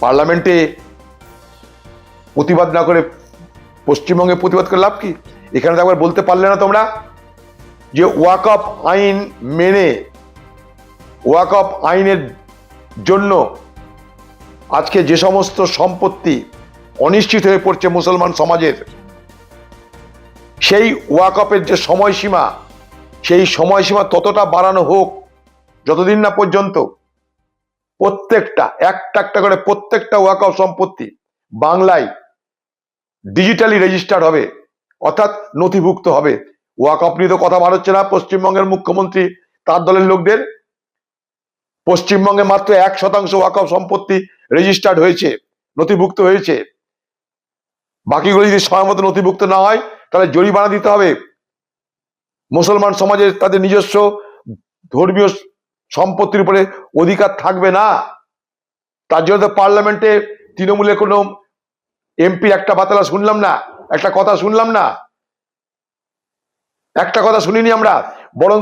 পার্লামেন্টে প্রতিবাদ না করে পশ্চিমবঙ্গে প্রতিবাদ করে লাভ কি? এখানে তো একবার বলতে পারলে না তোমরা যে ওয়াকআপ আইন মেনে ওয়াকআপ আইনের জন্য আজকে যে সমস্ত সম্পত্তি অনিশ্চিত হয়ে পড়ছে মুসলমান সমাজের, সেই ওয়াকআপের যে সময়সীমা, সেই সময়সীমা ততটা বাড়ানো হোক যতদিন না পর্যন্ত প্রত্যেকটা, একটা একটা করে প্রত্যেকটা ওয়াকআপ সম্পত্তি বাংলায় ডিজিটালি রেজিস্টার্ড হবে, অর্থাৎ নথিভুক্ত হবে। ওয়াকআপ নিয়ে তো কথা বার হচ্ছে না, পশ্চিমবঙ্গের মুখ্যমন্ত্রী, তার দলের লোকদের। পশ্চিমবঙ্গে মাত্র এক শতাংশ ওয়াকআপ সম্পত্তি রেজিস্টার্ড হয়েছে, নথিভুক্ত হয়েছে। বাকিগুলো যদি সময় মতো নথিভুক্ত না হয়, তাহলে জরিমানা দিতে হবে। মুসলমান সমাজের তাদের নিজস্ব ধর্মীয় সম্পত্তির উপরে অধিকার থাকবে না। তার জন্য তো পার্লামেন্টে তৃণমূলের কোনো এমপির একটা বাতালা শুনলাম না, একটা কথা শুনলাম না। একটা কথা শুনিনি আমরা, বরং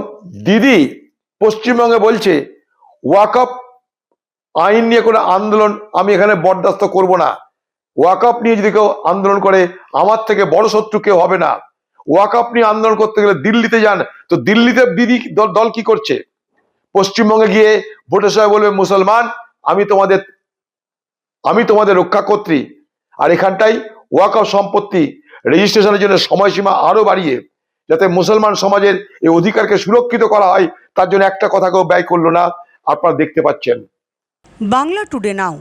দিদি পশ্চিমবঙ্গে বলছে ওয়াকআপ আইন নিয়ে কোনো আন্দোলন আমি এখানে বরদাস্ত করব না। ওয়াকআপ নিয়ে যদি কেউ আন্দোলন করে, আমার থেকে বড় শত্রু কেউ হবে না। ওয়াকআপ নিয়ে আন্দোলন করতে গেলে দিল্লিতে যান, তো দিল্লিতে দিদি দল কি করছে? পশ্চিমবঙ্গে গিয়ে ভোটের সময় বলবে, মুসলমান, আমি তোমাদের আমি তোমাদের রক্ষা কর্ত্রী। আর এখানটাই ওয়াকআপ সম্পত্তি রেজিস্ট্রেশনের জন্য সময়সীমা আরও বাড়িয়ে যাতে মুসলমান সমাজের এই অধিকারকে সুরক্ষিত করা হয়, তার জন্য একটা কথা কেউ ব্যয় করল না, আপনারা দেখতে পাচ্ছেন। Bangla today now.